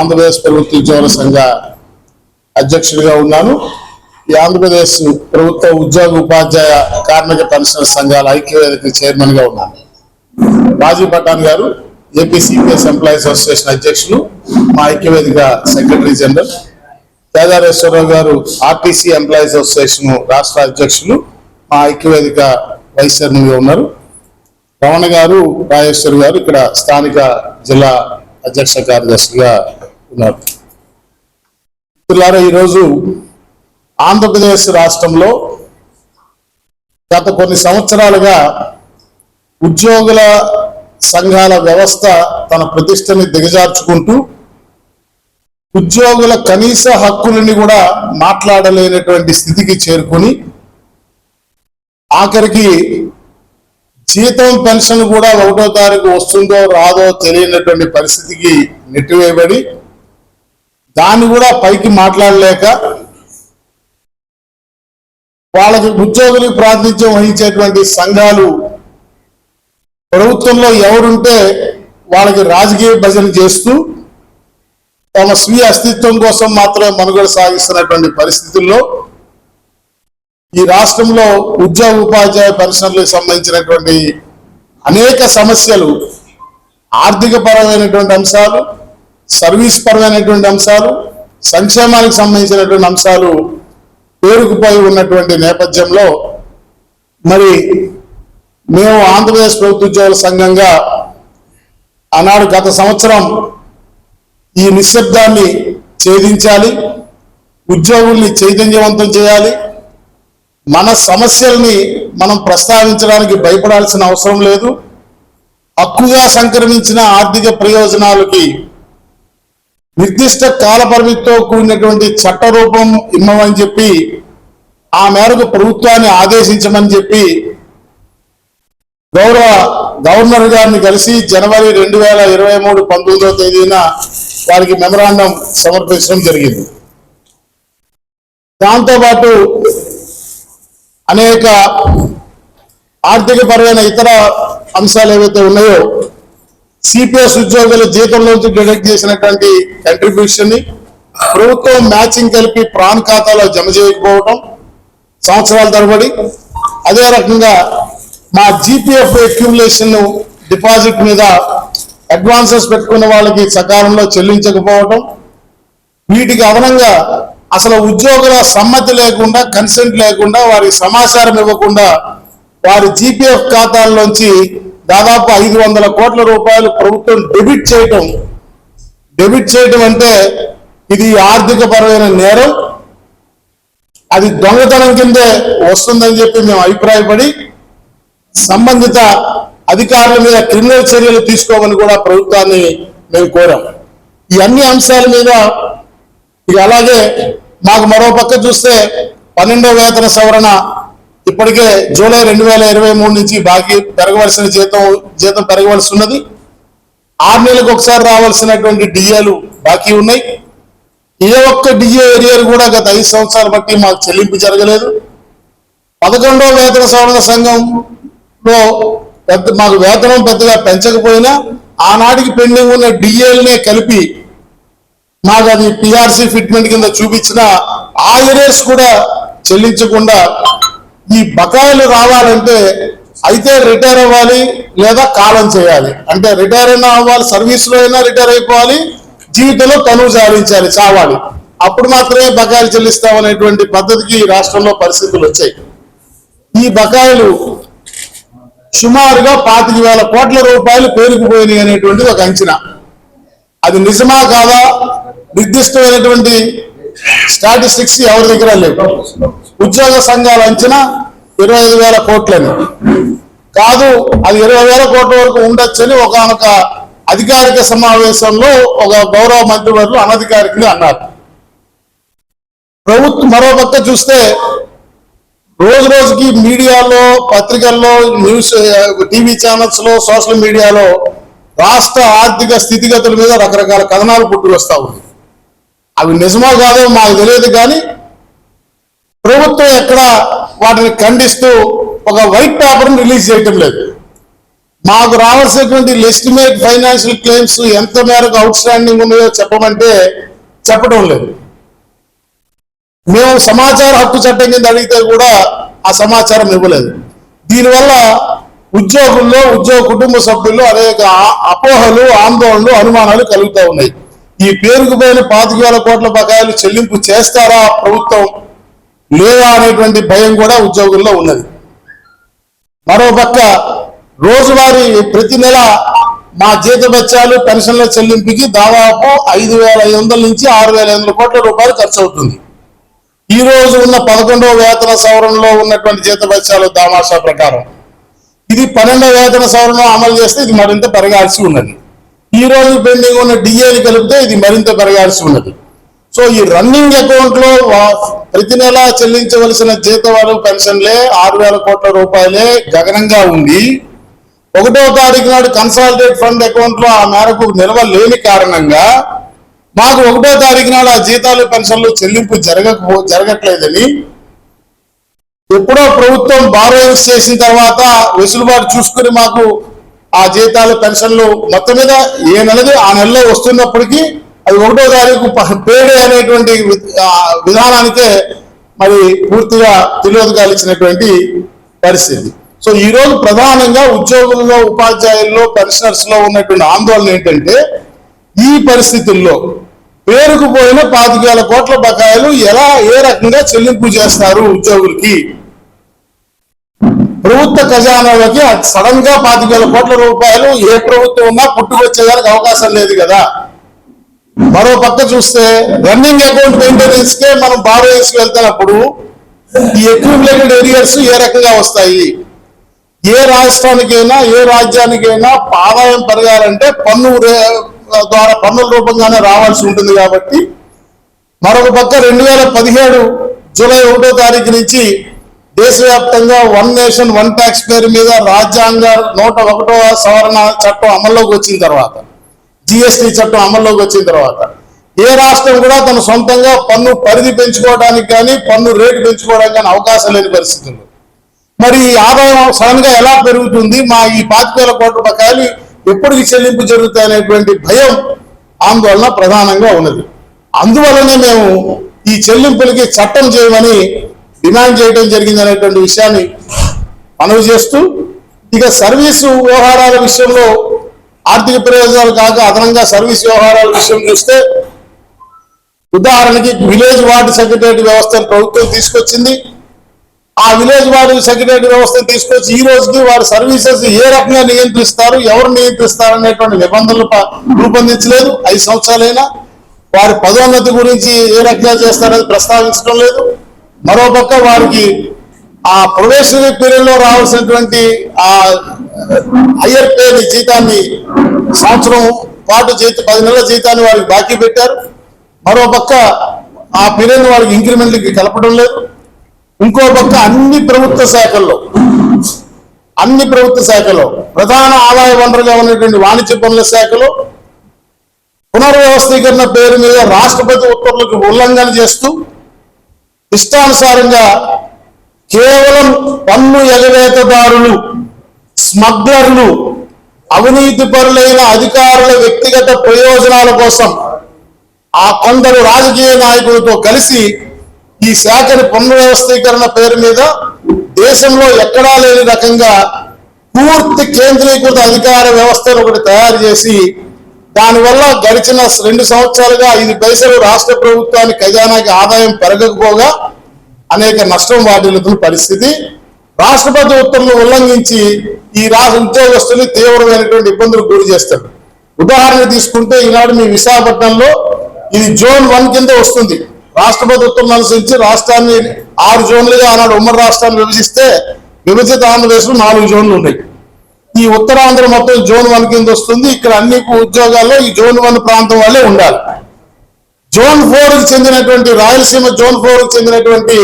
ఆంధ్రప్రదేశ్ ప్రభుత్వ ఉద్యోగుల సంఘ అధ్యక్షుడిగా ఉన్నాను. ఈ ఆంధ్రప్రదేశ్ ప్రభుత్వ ఉద్యోగ ఉపాధ్యాయ కార్మిక పెన్షన్ సంఘాల ఐక్యవేదిక చైర్మన్గా ఉన్నాను. రాజీవ్ పఠాన్ గారు ఏపీ సిపిఎస్ ఎంప్లాయీస్ అసోసియేషన్ అధ్యక్షులు మా ఐక్యవేదిక సెక్రటరీ జనరల్. పేదారేశ్వరరావు గారు ఆర్టీసీ ఎంప్లాయీస్ అసోసియేషన్ రాష్ట్ర అధ్యక్షులు మా ఐక్యవేదిక వైస్ చైర్మన్గా ఉన్నారు. రమణ గారు రాజేశ్వర్ గారు ఇక్కడ స్థానిక జిల్లా అధ్యక్ష కార్యదర్శిగా ఉన్నారు మిత్రులారా ఈరోజు ఆంధ్రప్రదేశ్ రాష్ట్రంలో గత కొన్ని సంవత్సరాలుగా ఉద్యోగుల సంఘాల వ్యవస్థ తన ప్రతిష్టని దిగజార్చుకుంటూ ఉద్యోగుల కనీస హక్కులని కూడా మాట్లాడలేనటువంటి స్థితికి చేరుకొని ఆఖరికి జీతం పెన్షన్ కూడా ఒకటో తారీఖు వస్తుందో రాదో తెలియనటువంటి పరిస్థితికి నెట్టివేయబడి దాన్ని కూడా పైకి మాట్లాడలేక వాళ్ళకి ఉద్యోగులకు ప్రాతినిధ్యం వహించేటువంటి సంఘాలు ప్రభుత్వంలో ఎవరుంటే వాళ్ళకి రాజకీయ భజన చేస్తూ తమ స్వీయ అస్తిత్వం కోసం మాత్రమే మనుగడ సాగిస్తున్నటువంటి పరిస్థితుల్లో ఈ రాష్ట్రంలో ఉద్యోగ ఉపాధ్యాయ పెన్షన్లకు సంబంధించినటువంటి అనేక సమస్యలు ఆర్థిక పరమైనటువంటి అంశాలు సర్వీస్ పరమైనటువంటి అంశాలు సంక్షేమానికి సంబంధించినటువంటి అంశాలు పేరుకుపోయి ఉన్నటువంటి నేపథ్యంలో మరి మేము ఆంధ్రప్రదేశ్ ప్రభుత్వ ఉద్యోగుల సంఘంగా ఆనాడు గత సంవత్సరం ఈ నిశ్శబ్దాన్ని ఛేదించాలి ఉద్యోగుల్ని చైతన్యవంతం చేయాలి మన సమస్యల్ని మనం ప్రస్తావించడానికి భయపడాల్సిన అవసరం లేదు. హక్కుగా సంక్రమించిన ఆర్థిక ప్రయోజనాలకి నిర్దిష్ట కాల పరిమితితో కూడినటువంటి చట్ట రూపం ఇమ్మని చెప్పి ఆ మేరకు ప్రభుత్వాన్ని ఆదేశించమని చెప్పి గౌరవ గవర్నర్ గారిని కలిసి జనవరి రెండు వేల ఇరవై మూడు పంతొమ్మిదవ తేదీన వారికి మెమరాండం సమర్పించడం జరిగింది. దాంతోపాటు అనేక ఆర్థిక పరమైన ఇతర అంశాలు ఏవైతే ఉన్నాయో సిపిఎస్ ఉద్యోగుల జీతంలోంచి డిడక్ట్ చేసినటువంటి కంట్రిబ్యూషన్ని ప్రభుత్వం మ్యాచింగ్ కలిపి ప్రాణ్ ఖాతాలో జమ చేయకపోవటం సంవత్సరాల తరబడి. అదే రకంగా మా జీపీఎఫ్ అక్యుములేషన్ డిపాజిట్ మీద అడ్వాన్సెస్ పెట్టుకున్న వాళ్ళకి సకాలంలో చెల్లించకపోవటం. వీటికి అదనంగా అసలు ఉద్యోగుల సమ్మతి లేకుండా కన్సెంట్ లేకుండా వారికి సమాచారం ఇవ్వకుండా వారి జీపీఎఫ్ ఖాతాల్లోంచి దాదాపు ఐదు వందల కోట్ల రూపాయలు ప్రభుత్వం డెబిట్ చేయటం. డెబిట్ చేయటం అంటే ఇది ఆర్థిక పరమైన నేరం. అది దొంగతనం కిందే వస్తుందని చెప్పి మేము అభిప్రాయపడి సంబంధిత అధికారుల మీద క్రిమినల్ చర్యలు తీసుకోమని కూడా ప్రభుత్వాన్ని మేము కోరాం. ఈ అన్ని అంశాల మీద ఇక అలాగే మాకు మరో పక్క చూస్తే పన్నెండో వేతన సవరణ ఇప్పటికే జూలై రెండు వేల ఇరవై మూడు నుంచి బాకీ పెరగవలసిన జీతం జీతం పెరగవలసి ఉన్నది ఆరు నెలలకు ఒకసారి రావాల్సినటువంటి డిఏలు బాకీ ఉన్నాయి. ఏ ఒక్క డిఏ ఏరియాలు కూడా గత ఐదు సంవత్సరాలు బట్టి మాకు చెల్లింపు జరగలేదు. పదకొండవ వేతన సవరణ సంఘంలో పెద్ద మాకు వేతనం పెద్దగా పెంచకపోయినా ఆనాటికి పెండింగ్ ఉన్న డిఏలనే కలిపి మాకు అది పిఆర్సీ ఫిట్మెంట్ కింద చూపించిన ఆ ఏరియర్స్ కూడా చెల్లించకుండా ఈ బకాయిలు రావాలంటే అయితే రిటైర్ అవ్వాలి లేదా కాలం చేయాలి. అంటే రిటైర్ అయినా అవ్వాలి సర్వీస్లో అయినా రిటైర్ అయిపోవాలి జీవితంలో తనువు సాధించాలి చావాలి. అప్పుడు మాత్రమే బకాయిలు చెల్లిస్తామనేటువంటి పద్ధతికి ఈ రాష్ట్రంలో పరిస్థితులు వచ్చాయి. ఈ బకాయిలు సుమారుగా పాతిక వేల కోట్ల రూపాయలు పేరుకుపోయినాయి అనేటువంటిది ఒక అంచనా. అది నిజమా కాదా? నిర్దిష్టమైనటువంటి స్టాటిస్టిక్స్ ఎవరి దగ్గర లేవు. ఉద్యోగ సంఘాల అంచనా ఇరవై ఐదు వేల కోట్లని. కాదు అది ఇరవై వేల కోట్ల వరకు ఉండొచ్చని ఒకనొక అధికారిక సమావేశంలో ఒక గౌరవ మంత్రివర్లు అనధికారికంగా అన్నారు. ప్రభుత్వం మరో పక్క చూస్తే రోజు రోజుకి మీడియాలో పత్రికల్లో న్యూస్ టీవీ ఛానల్స్లో సోషల్ మీడియాలో రాష్ట్ర ఆర్థిక స్థితిగతుల మీద రకరకాల కథనాలు పుట్టుకొస్తా ఉన్నాయి. అవి నిజమో కాదో మాకు తెలియదు కానీ ప్రభుత్వం ఎక్కడ వాటిని ఖండిస్తూ ఒక వైట్ పేపర్ని రిలీజ్ చేయటం లేదు. మాకు రావాల్సినటువంటి లెస్టిమేట్ ఫైనాన్షియల్ క్లెయిమ్స్ ఎంత మేరకు అవుట్ స్టాండింగ్ ఉన్నాయో చెప్పమంటే చెప్పడం లేదు. మేము సమాచార హక్కు చట్టం కింద అడిగితే కూడా ఆ సమాచారం ఇవ్వలేదు. దీనివల్ల ఉద్యోగుల్లో ఉద్యోగ కుటుంబ సభ్యుల్లో అనేక అపోహలు ఆందోళనలు అనుమానాలు కలుగుతూ ఉన్నాయి. ఈ పేరుకుపోయిన పాతిక వేల కోట్ల బకాయిలు చెల్లింపు చేస్తారా ప్రభుత్వం? లేదా అనేటువంటి భయం కూడా ఉద్యోగుల్లో ఉన్నది. మరోపక్క రోజువారీ ప్రతి నెల మా జీతభత్యాలు పెన్షన్ల చెల్లింపుకి దాదాపు ఐదు వేల ఐదు వందల నుంచి ఆరు వేల ఐదు వందల కోట్ల రూపాయలు ఖర్చు అవుతుంది. ఈ రోజు ఉన్న పదకొండవ వేతన సవరణలో ఉన్నటువంటి జీతభత్యాలు దామాషా ప్రకారం. ఇది పన్నెండవ వేతన సవరణ అమలు చేస్తే ఇది మరింత పెరగాల్సి ఉన్నది. ఈ రోజు పెండింగ్ ఉన్న డిఏని కలిపితే ఇది మరింత పెరగాల్సి ఉన్నది. సో ఈ రన్నింగ్ అకౌంట్లో ప్రతి నెల చెల్లించవలసిన జీతవాడు పెన్షన్లే ఆరు వేల కోట్ల రూపాయలే గగనంగా ఉంది ఒకటో తారీఖు నాడు కన్సాలిడేట్ ఫండ్ అకౌంట్లో ఆ మేరకు నిల్వ లేని కారణంగా మాకు ఒకటో తారీఖు నాడు ఆ జీతాలు పెన్షన్లు చెల్లింపు జరగకపో జరగట్లేదని ఎప్పుడో ప్రభుత్వం బారోయింగ్స్ చేసిన తర్వాత వెసులుబాటు చూసుకుని మాకు ఆ జీతాలు పెన్షన్లు మొత్తం మీద ఏ నెలది ఆ నెలలో వస్తున్నప్పటికీ అది ఒకటో తారీఖు ప- పేడే అనేటువంటి విధానానికే మరి పూర్తిగా తెలియదుగా ఇచ్చినటువంటి పరిస్థితి. సో ఈ రోజు ప్రధానంగా ఉద్యోగుల్లో ఉపాధ్యాయుల్లో పెన్షనర్స్లో ఉన్నటువంటి ఆందోళన ఏంటంటే ఈ పరిస్థితుల్లో పేరుకుపోయిన పాతిక వేల కోట్ల బకాయిలు ఎలా ఏ రకంగా చెల్లింపు చేస్తారు ఉద్యోగులకి? ప్రభుత్వ ఖజానాలకి సడన్గా పాతికేల కోట్ల రూపాయలు ఏ ప్రభుత్వం ఉన్నా పుట్టుకొచ్చేదానికి అవకాశం లేదు కదా. మరో పక్క చూస్తే రన్నింగ్ అకౌంట్ మెయింటెనెన్స్ కే మనం బారోయింగ్స్ వెళ్తున్నప్పుడు ఈ అక్యూములేటెడ్ ఏరియాస్ ఏ రకంగా వస్తాయి? ఏ రాష్ట్రానికైనా ఏ రాజ్యానికైనా ఆదాయం పెరగాలంటే పన్ను రే- ద్వారా పన్నుల రూపంగానే రావాల్సి ఉంటుంది కాబట్టి మరొక పక్క రెండు వేల పదిహేడు జూలై ఒకటో తారీఖు నుంచి దేశవ్యాప్తంగా వన్ నేషన్ వన్ ట్యాక్స్ పేరు మీద రాజ్యాంగ నూట ఒకటో సవరణ చట్టం అమల్లోకి వచ్చిన తర్వాత జిఎస్టీ చట్టం అమల్లోకి వచ్చిన తర్వాత ఏ రాష్ట్రం కూడా తన సొంతంగా పన్ను పరిధి పెంచుకోవడానికి కానీ పన్ను రేటు పెంచుకోవడానికి కానీ అవకాశం లేని పరిస్థితుల్లో మరి ఈ ఆదాయం సడన్గా ఎలా పెరుగుతుంది? మా ఈ పాతికేల కోట్ల బకాయిలు ఎప్పుడు చెల్లింపు జరుగుతాయి అనేటువంటి భయం ఆందోళన ప్రధానంగా ఉన్నది. అందువలనే మేము ఈ చెల్లింపులకి చట్టం చేయమని డిమాండ్ చేయడం జరిగింది అనేటువంటి విషయాన్ని మనవి చేస్తూ ఇక సర్వీసు వ్యవహారాల విషయంలో ఆర్థిక ప్రయోజనాలు కాక అదనంగా సర్వీస్ వ్యవహారాల విషయం చూస్తే ఉదాహరణకి విలేజ్ వార్డు సెక్రటరీ వ్యవస్థను ప్రభుత్వం తీసుకొచ్చింది. ఆ విలేజ్ వార్డు సెక్రటరీ వ్యవస్థను తీసుకొచ్చి ఈ రోజుకి వారి సర్వీసెస్ ఏ రకంగా నియంత్రిస్తారు ఎవరు నియంత్రిస్తారు అనేటువంటి నిబంధనలు రూపొందించలేదు. ఐదు సంవత్సరాలైనా వారి పదోన్నతి గురించి ఏ రకంగా చేస్తారని ప్రస్తావించడం లేదు. మరోపక్క వారికి ఆ ప్రొబేషనరీ పీరియడ్లో రావాల్సినటువంటి ఆ హయ్యర్ పే జీతాన్ని సంవత్సరం పాటు జీత పది నెలల జీతాన్ని వారికి బాకీ పెట్టారు. మరో పక్క ఆ పీరియడ్ వారికి ఇంక్రిమెంట్లకి కలపడం లేదు. ఇంకో పక్క అన్ని ప్రభుత్వ శాఖల్లో అన్ని ప్రభుత్వ శాఖలో ప్రధాన ఆదాయ వనరుగా ఉన్నటువంటి వాణిజ్య పనుల శాఖలో పునర్వ్యవస్థీకరణ పేరు మీద రాష్ట్రపతి ఉత్తర్వులకు ఉల్లంఘన చేస్తూ ఇష్టానుసారంగా కేవలం పన్ను ఎగవేతదారులు స్మగ్లర్లు అవినీతి పరులైన అధికారుల వ్యక్తిగత ప్రయోజనాల కోసం ఆ కొందరు రాజకీయ నాయకులతో కలిసి ఈ శాఖని పునర్వ్యవస్థీకరణ పేరు మీద దేశంలో ఎక్కడా లేని రకంగా పూర్తి కేంద్రీకృత అధికార వ్యవస్థను ఒకటి తయారు చేసి దానివల్ల గడిచిన రెండు సంవత్సరాలుగా ఐదు పైసలు రాష్ట్ర ప్రభుత్వానికి ఖజానాకి ఆదాయం పెరగకపోగా అనేక నష్టం వాటిల్లుతున్న పరిస్థితి. రాష్ట్రపతి ఉత్తర్వులు ఉల్లంఘించి ఈ రాష్ట్ర ఉద్యోగస్తుల్ని తీవ్రమైనటువంటి ఇబ్బందులకు గురి చేస్తారు ఉదాహరణ తీసుకుంటే ఈనాడు మీ విశాఖపట్నంలో ఇది జోన్ వన్ కింద వస్తుంది. రాష్ట్రపతి ఉత్తర్వులు అనుసరించి రాష్ట్రాన్ని ఆరు జోన్లుగా ఆనాడు ఉమ్మడి రాష్ట్రాన్ని విభజిస్తే విభజిత ఆంధ్రప్రదేశ్లో నాలుగు జోన్లు ఉన్నాయి. ఈ ఉత్తరాంధ్ర మొత్తం జోన్ వన్ కింద వస్తుంది. ఇక్కడ అన్ని ఉద్యోగాల్లో ఈ జోన్ వన్ ప్రాంతం వాళ్ళే ఉండాలి. జోన్ ఫోర్కి చెందినటువంటి రాయలసీమ జోన్ ఫోర్కి చెందినటువంటి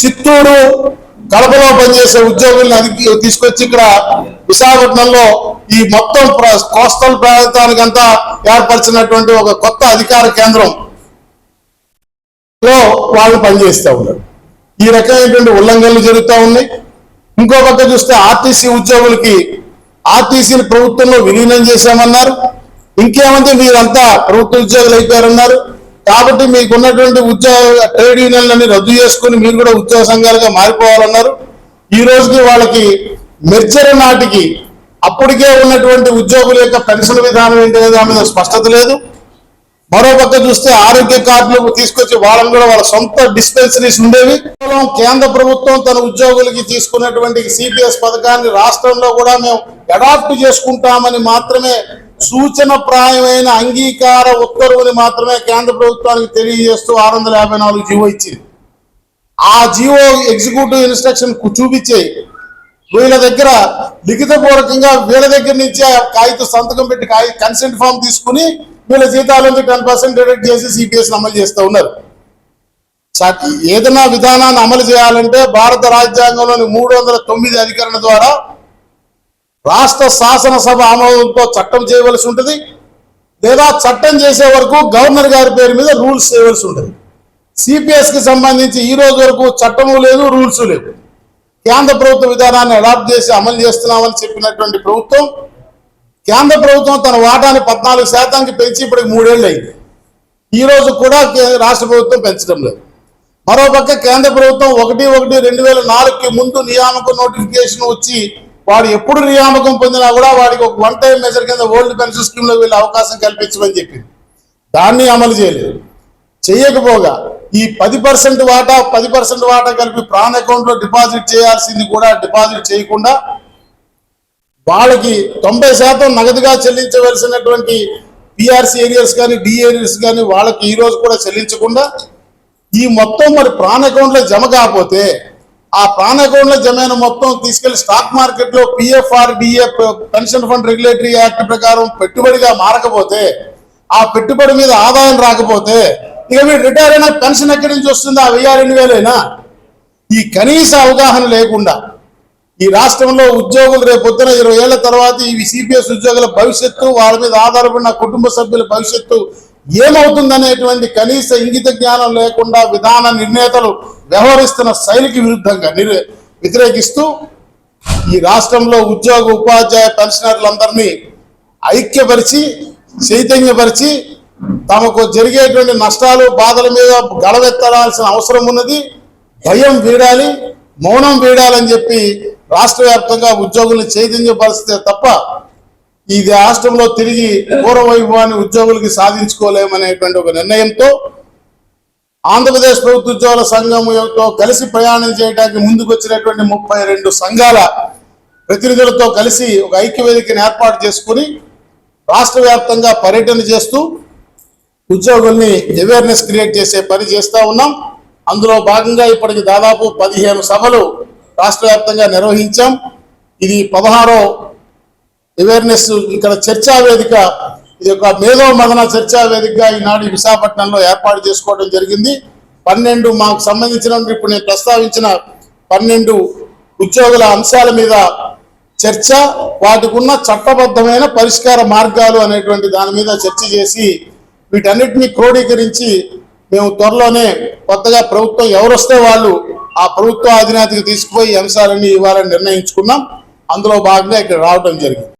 చిత్తూరు కడపలో పనిచేసే ఉద్యోగుల్ని అది తీసుకొచ్చి ఇక్కడ విశాఖపట్నంలో ఈ మొత్తం ప్ర- కోస్టల్ ప్రాంతానికంతా ఏర్పరిచినటువంటి ఒక కొత్త అధికార కేంద్రం లో వాళ్ళు పనిచేస్తూ ఉన్నారు. ఈ రకమైనటువంటి ఉల్లంఘనలు జరుగుతూ ఉన్నాయి. ఇంకో పక్క చూస్తే ఆర్టీసీ ఉద్యోగులకి ఆర్టీసీని ప్రభుత్వంలో విలీనం చేశామన్నారు. ఇంకేమంటే మీరంతా ప్రభుత్వ ఉద్యోగులు అయిపోయారన్నారు. కాబట్టి మీకు ఉన్నటువంటి ఉద్యోగ ట్రేడ్ యూనియన్లని రద్దు చేసుకుని మీరు కూడా ఉద్యోగ సంఘాలుగా మారిపోవాలన్నారు. ఈ రోజుకి వాళ్ళకి మెర్జర్ నాటికి అప్పటికే ఉన్నటువంటి ఉద్యోగుల యొక్క పెన్షన్ విధానం ఏంటనే దాని మీద స్పష్టత లేదు. మరోపక్క చూస్తే ఆరోగ్య కార్డులు తీసుకొచ్చి వాళ్ళని కూడా వాళ్ళ సొంత డిస్పెన్సరీస్ ఉండేవి. కేవలం కేంద్ర ప్రభుత్వం తన ఉద్యోగులకి తీసుకున్నటువంటి సిపిఎస్ పథకాన్ని రాష్ట్రంలో కూడా మేము అడాప్ట్ చేసుకుంటామని మాత్రమే సూచన ప్రాయమైన అంగీకార ఉత్తర్వుని మాత్రమే కేంద్ర ప్రభుత్వానికి తెలియజేస్తూ ఆరు వందల యాభై నాలుగు జీవో ఇచ్చింది. ఆ జీవో ఎగ్జిక్యూటివ్ ఇన్స్ట్రక్షన్కు చూపించే వీళ్ళ దగ్గర లిఖితపూర్వకంగా వీళ్ళ దగ్గర నుంచి కాగిత సంతకం పెట్టి కాగి కన్సెంట్ ఫామ్ తీసుకుని వీళ్ళ జీతాల నుంచి టెన్ పర్సెంట్ డిడక్ట్ చేసి సిపిఎస్ అమలు చేస్తూ ఉన్నారు. ఏదైనా విధానాన్ని అమలు చేయాలంటే భారత రాజ్యాంగంలోని మూడు వందల తొమ్మిది అధికరణ ద్వారా రాష్ట్ర శాసనసభ ఆమోదంతో చట్టం చేయవలసి ఉంటుంది. లేదా చట్టం చేసే వరకు గవర్నర్ గారి పేరు మీద రూల్స్ చేయవలసి ఉంటుంది. సిపిఎస్కి సంబంధించి ఈ రోజు వరకు చట్టము లేదు రూల్స్ లేవు. కేంద్ర ప్రభుత్వ విధానాన్ని అడాప్ట్ చేసి అమలు చేస్తున్నామని చెప్పినటువంటి ప్రభుత్వం కేంద్ర ప్రభుత్వం తన వాటాని పద్నాలుగు శాతానికి పెంచి ఇప్పటికి మూడేళ్ళు అయింది. ఈ రోజు కూడా రాష్ట్ర ప్రభుత్వం పెంచడం లేదు. మరోపక్క కేంద్ర ప్రభుత్వం ఒకటి ఒకటి రెండు వేల నాలుగుకి ముందు నియామక నోటిఫికేషన్ వచ్చి వాడు ఎప్పుడు నియామకం పొందినా కూడా వాడికి ఒక వన్ టైం మెజర్ కింద ఓల్డ్ పెన్షన్ స్కీమ్లో వీళ్ళు అవకాశం కల్పించమని చెప్పింది. దాన్ని అమలు చేయలేదు. చేయకపోగా ఈ పది పర్సెంట్ వాటా పది పర్సెంట్ వాటా కలిపి ప్రాన్ అకౌంట్లో డిపాజిట్ చేయాల్సింది కూడా డిపాజిట్ చేయకుండా వాళ్ళకి తొంభై శాతం నగదుగా చెల్లించవలసినటువంటి పిఆర్సీ ఏరియాస్ కానీ డి ఏరియాస్ కానీ వాళ్ళకి ఈరోజు కూడా చెల్లించకుండా ఈ మొత్తం మరి ప్రాన్ అకౌంట్లో జమ కాకపోతే ఆ ప్రాన్ అకౌంట్లో జమైన మొత్తం తీసుకెళ్ళి స్టాక్ మార్కెట్లో PFR DF pension fund regulatory act ప్రకారం పెట్టుబడిగా మారకపోతే ఆ పెట్టుబడి మీద ఆదాయం రాకపోతే ఇక మీరు రిటైర్ అయినా పెన్షన్ ఎక్కడి నుంచి వస్తుంది? ఆ వెయ్యి రెండు వేలైనా ఈ కనీస అవగాహన లేకుండా ఈ రాష్ట్రంలో ఉద్యోగులు రేపు పొద్దున ఇరవై ఏళ్ళ తర్వాత ఈ సిపిఎస్ ఉద్యోగుల భవిష్యత్తు వాళ్ళ మీద ఆధారపడిన కుటుంబ సభ్యుల భవిష్యత్తు ఏమవుతుందనేటువంటి కనీస ఇంగిత జ్ఞానం లేకుండా విధాన నిర్ణేతలు వ్యవహరిస్తున్న శైలికి విరుద్ధంగా నిర్ వ్యతిరేకిస్తూ ఈ రాష్ట్రంలో ఉద్యోగ ఉపాధ్యాయ పెన్షనర్లందరినీ ఐక్యపరిచి చైతన్యపరిచి తమకు జరిగేటువంటి నష్టాలు బాధల మీద గడవెత్తడాల్సిన అవసరం ఉన్నది. భయం వీడాలి మౌనం వీడాలని చెప్పి రాష్ట్ర వ్యాప్తంగా ఉద్యోగుల్ని చైతన్యపరిస్తే తప్ప ఈ రాష్ట్రంలో తిరిగి పూర్వ వైభవాన్ని ఉద్యోగులకి సాధించుకోలేమనేటువంటి ఒక నిర్ణయంతో ఆంధ్రప్రదేశ్ ప్రభుత్వ ఉద్యోగుల సంఘంతో కలిసి ప్రయాణం చేయడానికి ముందుకు వచ్చినటువంటి ముప్పై రెండు సంఘాల ప్రతినిధులతో కలిసి ఒక ఐక్య వేదికను ఏర్పాటు చేసుకుని రాష్ట్ర వ్యాప్తంగా పర్యటన చేస్తూ ఉద్యోగుల్ని అవేర్నెస్ క్రియేట్ చేసే పని చేస్తూ ఉన్నాం. అందులో భాగంగా ఇప్పటికి దాదాపు పదిహేను సభలు రాష్ట్ర వ్యాప్తంగా నిర్వహించాం. ఇది పదహారో అవేర్నెస్ ఇక్కడ చర్చా వేదిక ఇది ఒక మేధో మదన చర్చా వేదికగా ఈనాడు విశాఖపట్నంలో ఏర్పాటు చేసుకోవడం జరిగింది. పన్నెండు మాకు సంబంధించిన ఇప్పుడు నేను ప్రస్తావించిన పన్నెండు ఉద్యోగుల అంశాల మీద చర్చ వాటికి ఉన్న చట్టబద్ధమైన పరిష్కార మార్గాలు అనేటువంటి దాని మీద చర్చ చేసి వీటన్నిటిని క్రోడీకరించి మేము త్వరలోనే కొత్తగా ప్రభుత్వం ఎవరొస్తే వాళ్ళు ఆ ప్రభుత్వ అధినేతకి తీసుకుపోయి అంశాలన్నీ ఇవ్వాలని నిర్ణయించుకున్నాం. అందులో భాగంగా ఇక్కడ రావడం జరిగింది.